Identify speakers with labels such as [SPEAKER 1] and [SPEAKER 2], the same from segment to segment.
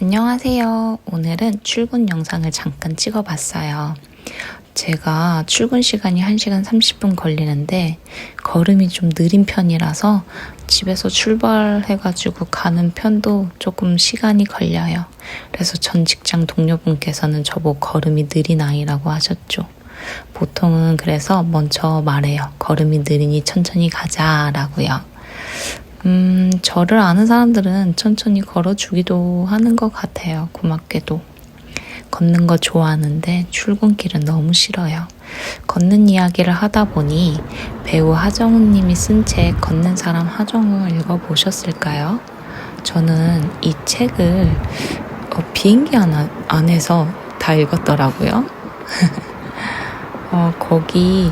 [SPEAKER 1] 안녕하세요. 오늘은 출근 영상을 잠깐 찍어봤어요. 제가 출근 시간이 1시간 30분 걸리는데 걸음이 좀 느린 편이라서 집에서 출발해가지고 가는 편도 조금 시간이 걸려요. 그래서 전 직장 동료분께서는 저보고 걸음이 느린 아이라고 하셨죠. 보통은 그래서 먼저 말해요. 걸음이 느리니 천천히 가자라고요. 음, 저를 아는 사람들은 천천히 걸어주기도 하는 것 같아요. 고맙게도. 걷는 거 좋아하는데 출근길은 너무 싫어요. 걷는 이야기를 하다 보니 배우 하정우 님이 쓴 책 걷는 사람 하정우 읽어보셨을까요? 저는 이 책을 어, 비행기 안, 안에서 다 읽었더라고요. 어, 거기에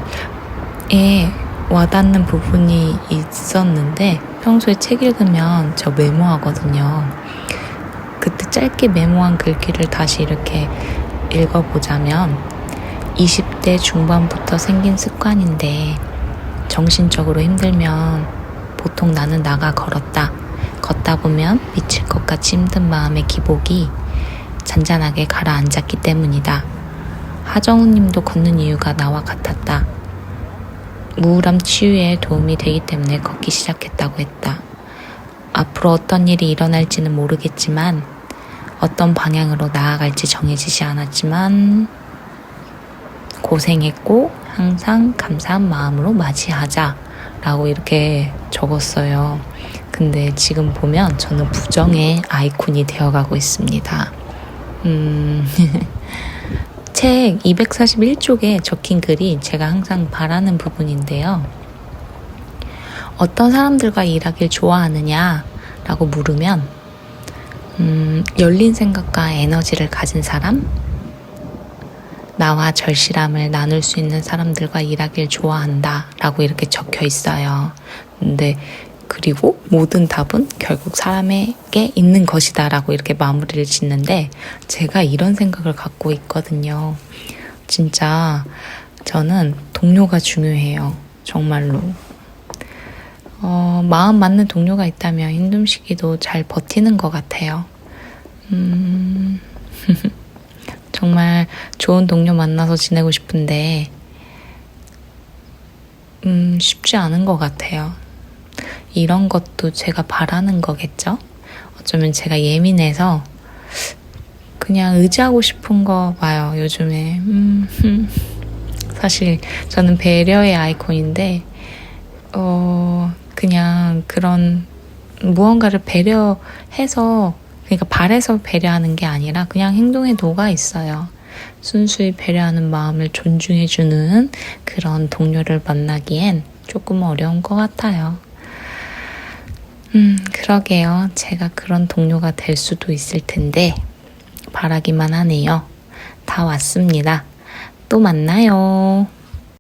[SPEAKER 1] 와닿는 부분이 있었는데 평소에 책 읽으면 저 메모하거든요. 그때 짧게 메모한 글귀를 다시 이렇게 읽어보자면 20대 중반부터 생긴 습관인데 정신적으로 힘들면 보통 나는 나가 걸었다. 걷다 보면 미칠 것 같이 힘든 마음의 기복이 잔잔하게 가라앉았기 때문이다. 하정우 님도 걷는 이유가 나와 같았다. 우울함 치유에 도움이 되기 때문에 걷기 시작했다고 했다. 앞으로 어떤 일이 일어날지는 모르겠지만 어떤 방향으로 나아갈지 정해지지 않았지만 고생했고 항상 감사한 마음으로 맞이하자 라고 이렇게 적었어요. 근데 지금 보면 저는 부정의 아이콘이 되어가고 있습니다. 음, 책 241쪽에 적힌 글이 제가 항상 바라는 부분인데요. 어떤 사람들과 일하길 좋아하느냐? 라고 물으면, 음, 열린 생각과 에너지를 가진 사람? 나와 절실함을 나눌 수 있는 사람들과 일하길 좋아한다. 라고 이렇게 적혀 있어요. 근데, 그리고 모든 답은 결국 사람에게 있는 것이다. 라고 이렇게 마무리를 짓는데, 제가 이런 생각을 갖고 있거든요. 진짜, 저는 동료가 중요해요. 정말로. 어, 마음 맞는 동료가 있다면 힘든 시기도 잘 버티는 것 같아요. 음, 정말 좋은 동료 만나서 지내고 싶은데, 음, 쉽지 않은 것 같아요. 이런 것도 제가 바라는 거겠죠? 어쩌면 제가 예민해서 그냥 의지하고 싶은 거 봐요, 요즘에. 음, 사실 저는 배려의 아이콘인데, 어, 그냥 그런 무언가를 배려해서 그러니까 발에서 배려하는 게 아니라 그냥 행동에 녹아 있어요. 순수히 배려하는 마음을 존중해주는 그런 동료를 만나기엔 조금 어려운 것 같아요. 음, 그러게요. 제가 그런 동료가 될 수도 있을 텐데, 바라기만 하네요. 다 왔습니다. 또 만나요.